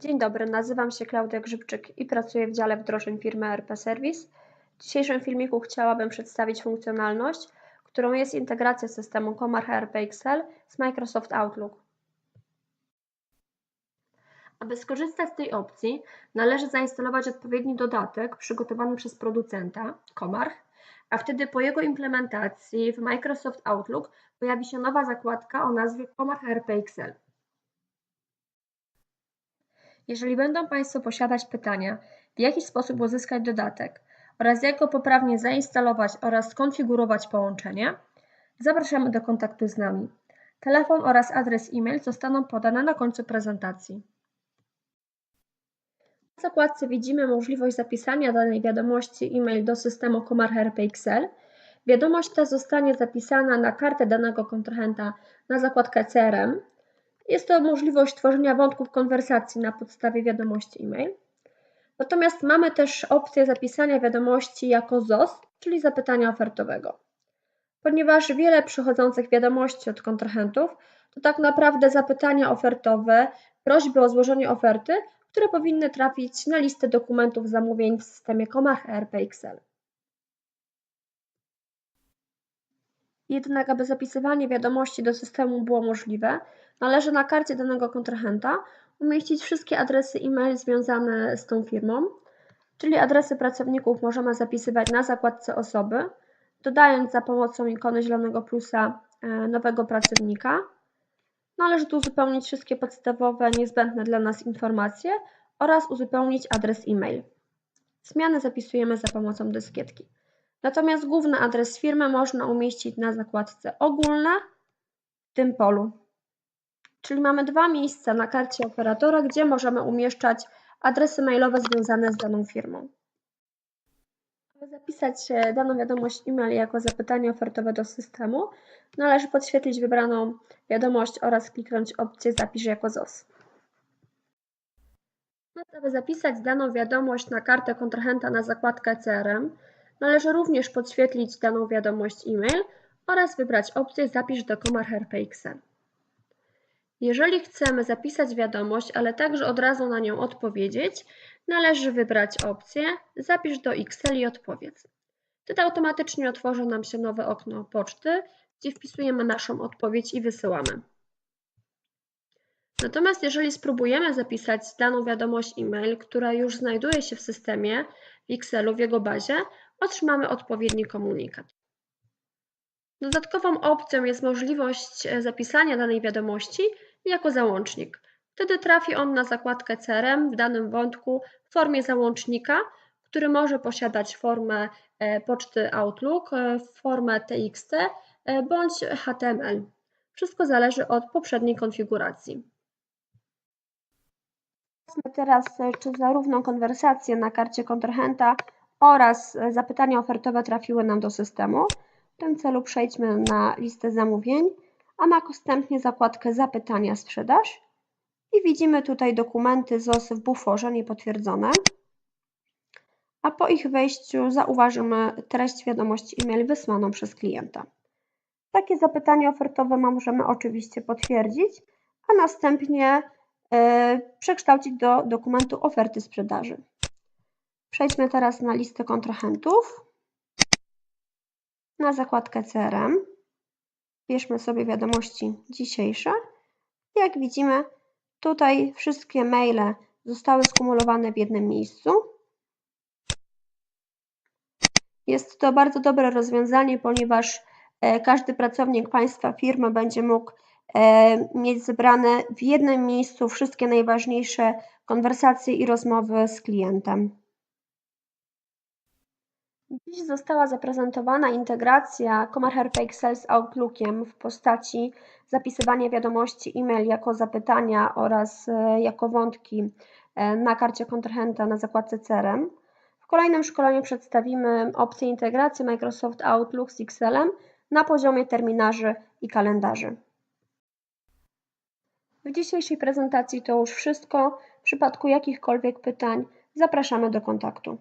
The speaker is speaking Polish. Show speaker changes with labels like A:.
A: Dzień dobry, nazywam się Klaudia Grzybczyk i pracuję w dziale wdrożeń firmy RP Service. W dzisiejszym filmiku chciałabym przedstawić funkcjonalność, którą jest integracja systemu Comarch ERP Excel z Microsoft Outlook. Aby skorzystać z tej opcji, należy zainstalować odpowiedni dodatek przygotowany przez producenta Comarch, a wtedy po jego implementacji w Microsoft Outlook pojawi się nowa zakładka o nazwie Comarch ERP Excel. Jeżeli będą Państwo posiadać pytania, w jaki sposób uzyskać dodatek oraz jak go poprawnie zainstalować oraz skonfigurować połączenie, zapraszamy do kontaktu z nami. Telefon oraz adres e-mail zostaną podane na końcu prezentacji. W zakładce widzimy możliwość zapisania danej wiadomości e-mail do systemu Comarch RP Excel. Wiadomość ta zostanie zapisana na kartę danego kontrahenta na zakładkę CRM jest to możliwość tworzenia wątków konwersacji na podstawie wiadomości e-mail. Natomiast mamy też opcję zapisania wiadomości jako ZOS, czyli zapytania ofertowego. Ponieważ wiele przychodzących wiadomości od kontrahentów to tak naprawdę zapytania ofertowe, prośby o złożenie oferty, które powinny trafić na listę dokumentów zamówień w systemie Comarch ERP Excel. Jednak aby zapisywanie wiadomości do systemu było możliwe, należy na karcie danego kontrahenta umieścić wszystkie adresy e-mail związane z tą firmą, czyli adresy pracowników możemy zapisywać na zakładce osoby, dodając za pomocą ikony zielonego plusa e, nowego pracownika. Należy tu uzupełnić wszystkie podstawowe, niezbędne dla nas informacje oraz uzupełnić adres e-mail. Zmiany zapisujemy za pomocą dyskietki. Natomiast główny adres firmy można umieścić na zakładce ogólne w tym polu. Czyli mamy dwa miejsca na karcie operatora, gdzie możemy umieszczać adresy mailowe związane z daną firmą. Aby zapisać e, daną wiadomość e-mail jako zapytanie ofertowe do systemu, należy podświetlić wybraną wiadomość oraz kliknąć opcję Zapisz jako ZOS. Aby zapisać daną wiadomość na kartę kontrahenta na zakładkę CRM, Należy również podświetlić daną wiadomość e-mail oraz wybrać opcję Zapisz do Comarch RPXL. Jeżeli chcemy zapisać wiadomość, ale także od razu na nią odpowiedzieć, należy wybrać opcję Zapisz do Excel i odpowiedz. Wtedy automatycznie otworzy nam się nowe okno poczty, gdzie wpisujemy naszą odpowiedź i wysyłamy. Natomiast jeżeli spróbujemy zapisać daną wiadomość e-mail, która już znajduje się w systemie w Excelu w jego bazie, otrzymamy odpowiedni komunikat. Dodatkową opcją jest możliwość e, zapisania danej wiadomości jako załącznik. Wtedy trafi on na zakładkę CRM w danym wątku w formie załącznika, który może posiadać formę e, poczty Outlook, e, formę TXT bądź HTML. Wszystko zależy od poprzedniej konfiguracji. Sprawdźmy teraz, czy zarówno konwersacje na karcie kontrahenta, oraz zapytania ofertowe trafiły nam do systemu. W tym celu przejdźmy na listę zamówień, a następnie zakładkę zapytania sprzedaż i widzimy tutaj dokumenty ZOS w buforze niepotwierdzone. A po ich wejściu zauważymy treść wiadomości e-mail wysłaną przez klienta. Takie zapytanie ofertowe możemy oczywiście potwierdzić, a następnie yy, przekształcić do dokumentu oferty sprzedaży. Przejdźmy teraz na listę kontrahentów, na zakładkę CRM. Bierzmy sobie wiadomości dzisiejsze. Jak widzimy, tutaj wszystkie maile zostały skumulowane w jednym miejscu. Jest to bardzo dobre rozwiązanie, ponieważ e, każdy pracownik Państwa firmy będzie mógł e, mieć zebrane w jednym miejscu wszystkie najważniejsze konwersacje i rozmowy z klientem. Dziś została zaprezentowana integracja Excel z Outlookiem w postaci zapisywania wiadomości e-mail jako zapytania oraz e, jako wątki e, na karcie kontrahenta na zakładce CRM. W kolejnym szkoleniu przedstawimy opcję integracji Microsoft Outlook z Excelem na poziomie terminarzy i kalendarzy. W dzisiejszej prezentacji to już wszystko. W przypadku jakichkolwiek pytań zapraszamy do kontaktu.